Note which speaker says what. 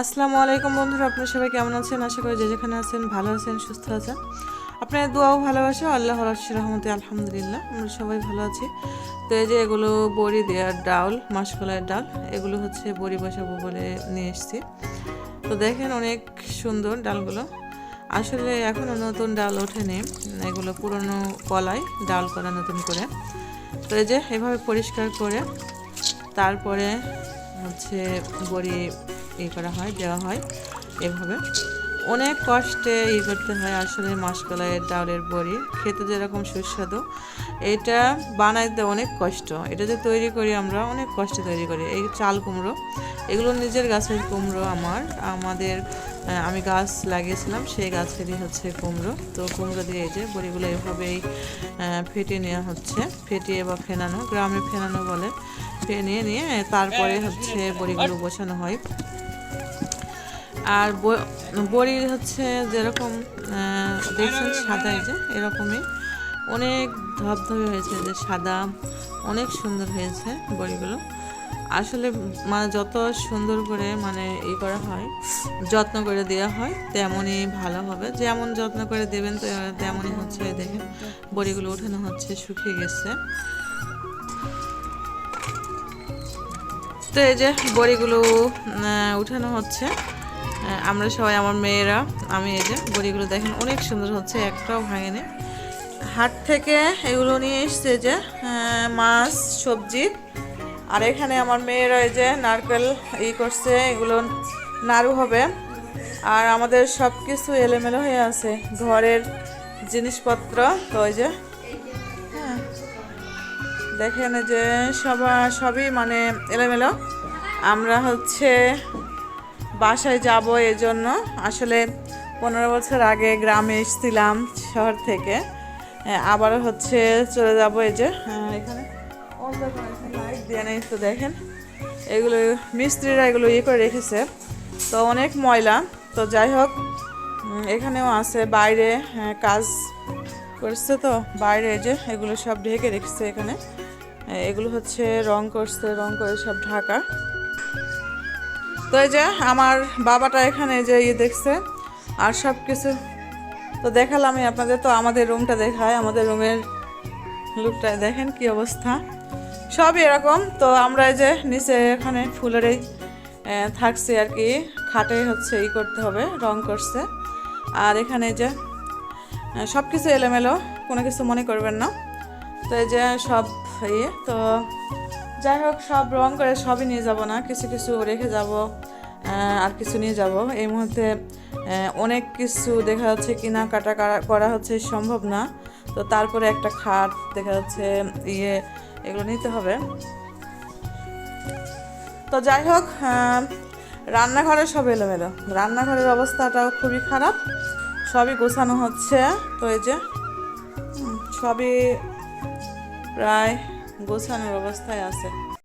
Speaker 1: আসসালামু আলাইকুম বন্ধুরা, আপনারা সবাই কেমন আছেন? আশা করি যে যেখানে আছেন ভালো আছেন, সুস্থ আছেন। আপনার দোয়াও ভালোবাসা আল্লাহ রহমতে আলহামদুলিল্লাহ, আমরা সবাই ভালো আছি। তো এই যে এগুলো বড়ি দেওয়ার ডাল, মাসকলাইয়ের ডাল, এগুলো হচ্ছে বড়ি বসাবো বলে নিয়ে এসেছি। তো দেখেন অনেক সুন্দর ডালগুলো। আসলে এখনও নতুন ডাল ওঠেনি, এগুলো পুরনো কলাই, ডাল করা নতুন করে। তো এই যে এভাবে পরিষ্কার করে, তারপরে হচ্ছে বড়ি ই করা হয়, দেওয়া হয় এভাবে। অনেক কষ্টে ই করতে হয় আসলে মাসকলাইয়ের ডালের বড়ি, খেতে যেরকম সুস্বাদু। এটা বানাইতে অনেক কষ্ট। এটা যে তৈরি করি আমরা, অনেক কষ্টে তৈরি করি। এই চাল কুমড়ো, এগুলো নিজের গাছের কুমড়ো আমার। আমাদের আমি গাছ লাগিয়েছিলাম, সেই গাছেরই হচ্ছে কুমড়ো। তো কুমড়ো দিয়ে যে বড়িগুলো এভাবেই ফেটিয়ে নেওয়া হচ্ছে। ফেটিয়ে বা ফেনানো, গ্রামে ফেনানো বলে। ফেনিয়ে নিয়ে তারপরে হচ্ছে বড়িগুলো বসানো হয়। আর বড়ির হচ্ছে যেরকম দেখছেন সাদা যে, এরকমই। অনেক ধবধবে হয়েছে যে সাদা, অনেক সুন্দর হয়েছে বড়িগুলো। আসলে মানে যত সুন্দর করে মানে ই করা হয়, যত্ন করে দেওয়া হয়, তেমনই ভালো হবে। যেমন যত্ন করে দেবেন তেমনই হচ্ছে দেখেন বড়িগুলো উঠানো হচ্ছে, শুকিয়ে গেছে। তো এই যে বড়িগুলো উঠানো হচ্ছে। আমরা সবাই আমার মেয়েরা, আমি এই যে বড়িগুলো দেখেন অনেক সুন্দর হচ্ছে, একটাও ভাঙেনি। হাট থেকে এগুলো নিয়ে এসছে যে মাছ, সবজি। আর এখানে আমার মেয়েরা এই যে নারকেল ই করছে, এগুলো নাড়ু হবে। আর আমাদের সব কিছু এলোমেলো হয়ে আছে, ঘরের জিনিসপত্র, তো ওই যে দেখেন যে সবা সবই মানে এলোমেলো। আমরা হচ্ছে বাসায় যাব এই জন্য আসলে পনেরো বছর আগে গ্রামে এসেছিলাম শহর থেকে। আহ, আবারও হচ্ছে চলে যাব এই যে আহ, এখানে। তো দেখেন। এগুলো মিস্ত্রিরা এগুলো ইয়ে করে রেখেছে। তো অনেক ময়লা। তো যাই হোক এখানেও আছে। বাইরে হ্যাঁ, কাজ করছে তো বাইরে যে এগুলো সব ঢেকে রেখেছে এখানে। এগুলো হচ্ছে রং করছে রং করে সব ঢাকা। তো এই যে আমার বাবাটা এখানে যে ইয়ে দেখছে আর সব কিছু তো দেখালাম আপনাদের। তো আমাদের রুমটা দেখায় আমাদের রুমের লুকটা দেখেন কি অবস্থা। সবই এরকম তো আমরা এই যে নিচে এখানে ফুলের এই আহ, থাকছি আর কি। খাটে হচ্ছে ই করতে হবে রং করছে। আর এখানে যে সব কিছু এলোমেলো, কোনো কিছু মনে করবেন না। তো এই যে সব ইয়ে তো যাই হোক, সব রং করে সবই নিয়ে যাব না, কিছু কিছু রেখে যাব আর কিছু নিয়ে যাব। এই মুহূর্তে অনেক কিছু দেখা যাচ্ছে কেনাকাটা করা হচ্ছে, সম্ভব না। তো তারপরে একটা খাট দেখা যাচ্ছে ইয়ে এগুলো নিতে হবে। তো যাই হোক রান্নাঘরে সব এলোমেলো। রান্নাঘরের অবস্থাটাও খুবই খারাপ। সবই গোছানো হচ্ছে। তো এই যে সবই প্রায় গোছানোর অবস্থায় আছে।